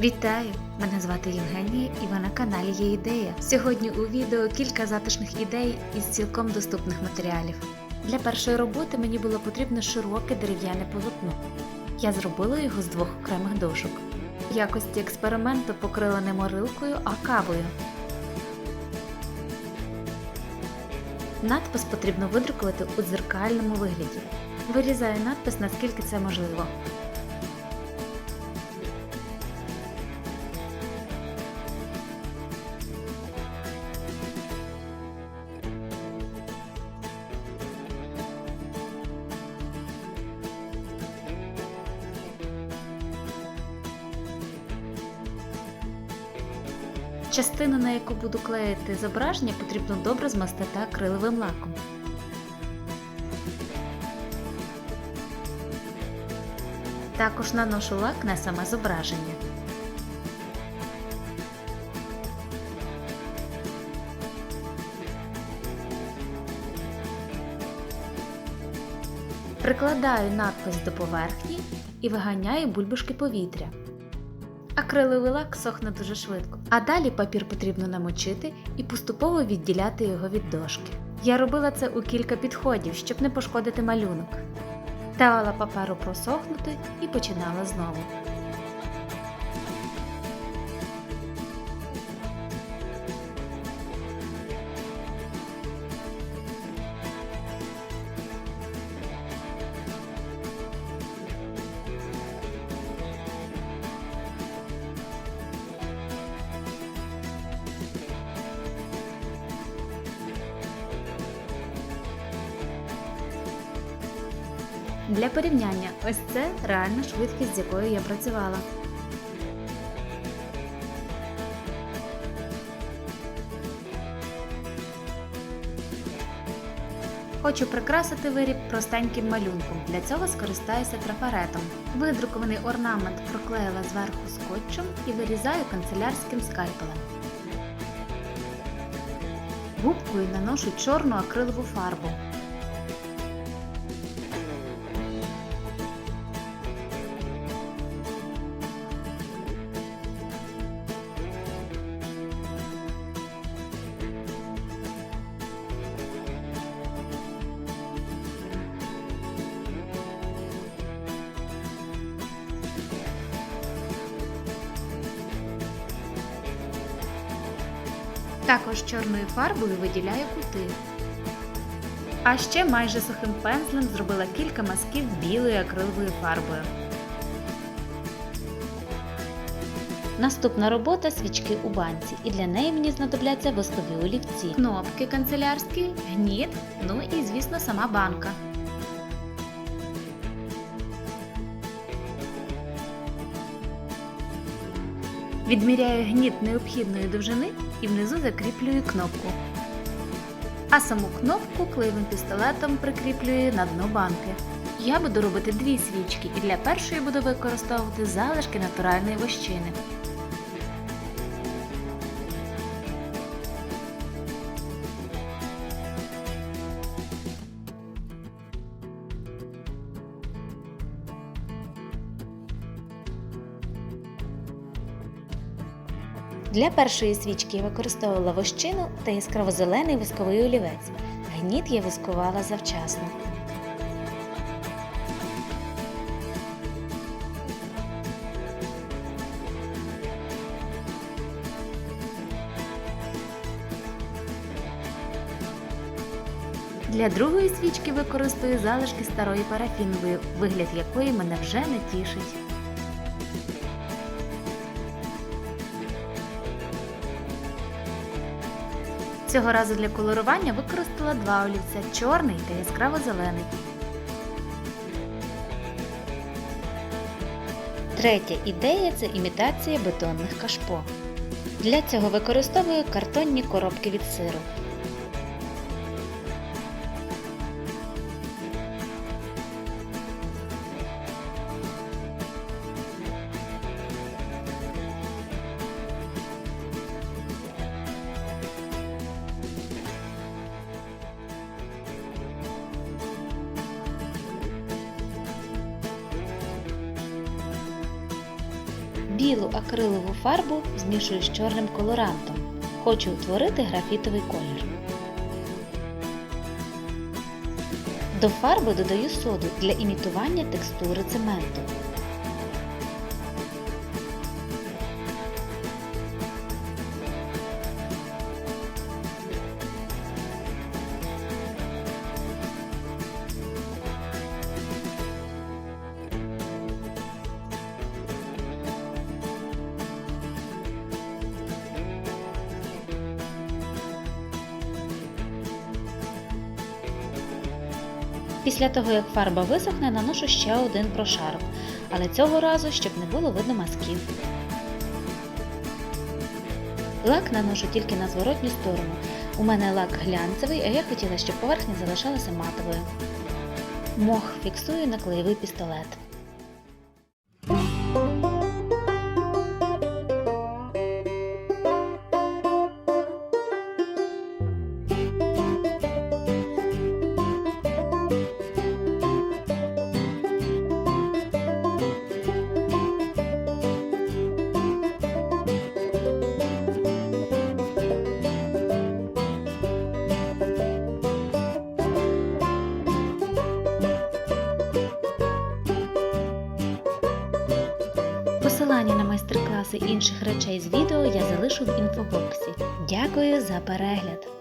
Вітаю! Мене звати Євгенія і ви на каналі Є ідея. Сьогодні у відео кілька затишних ідей із цілком доступних матеріалів. Для першої роботи мені було потрібно широке дерев'яне полотно. Я зробила його з двох окремих дошок. В якості експерименту покрила не морилкою, а кавою. Надпис потрібно видрукувати у дзеркальному вигляді. Вирізаю надпис наскільки це можливо. Частину, на яку буду клеїти зображення, потрібно добре змастити акриловим лаком. Також наношу лак на саме зображення. Прикладаю надпис до поверхні і виганяю бульбашки повітря. Акриловий лак сохне дуже швидко, а далі папір потрібно намочити і поступово відділяти його від дошки. Я робила це у кілька підходів, щоб не пошкодити малюнок. Давала паперу просохнути і починала знову. Для порівняння, ось це реальна швидкість, з якою я працювала. Хочу прикрасити виріб простеньким малюнком. Для цього скористаюся трафаретом. Видрукований орнамент проклеїла зверху скотчем і вирізаю канцелярським скальпелем. Губкою наношу чорну акрилову фарбу. Також чорною фарбою виділяю кути. А ще майже сухим пензлем зробила кілька мазків білою акриловою фарбою. Наступна робота свічки у банці, і для неї мені знадобляться воскові олівці, кнопки канцелярські, гніт, ну і, звісно, сама банка. Відміряю гніт необхідної довжини і внизу закріплюю кнопку. А саму кнопку клеєвим пістолетом прикріплюю на дно банки. Я буду робити дві свічки і для першої буду використовувати залишки натуральної вощини. Для першої свічки я використовувала вощину та яскраво-зелений восковий олівець. Гніт я вискувала завчасно. Для другої свічки використаю залишки старої парафінової, вигляд якої мене вже не тішить. Цього разу для колорування використала два олівця чорний та яскраво-зелений. Третя ідея це імітація бетонних кашпо. Для цього використовую картонні коробки від сиру. Білу акрилову фарбу змішую з чорним колорантом. Хочу утворити графітовий колір. До фарби додаю соду для імітування текстури цементу. Після того, як фарба висохне, наношу ще один прошарок, але цього разу, щоб не було видно мазків. Лак наношу тільки на зворотню сторону. У мене лак глянцевий, а я хотіла, щоб поверхня залишалася матовою. Мох фіксую на клеєвий пістолет. Посилання на майстер-класи інших речей з відео я залишу в інфобоксі. Дякую за перегляд!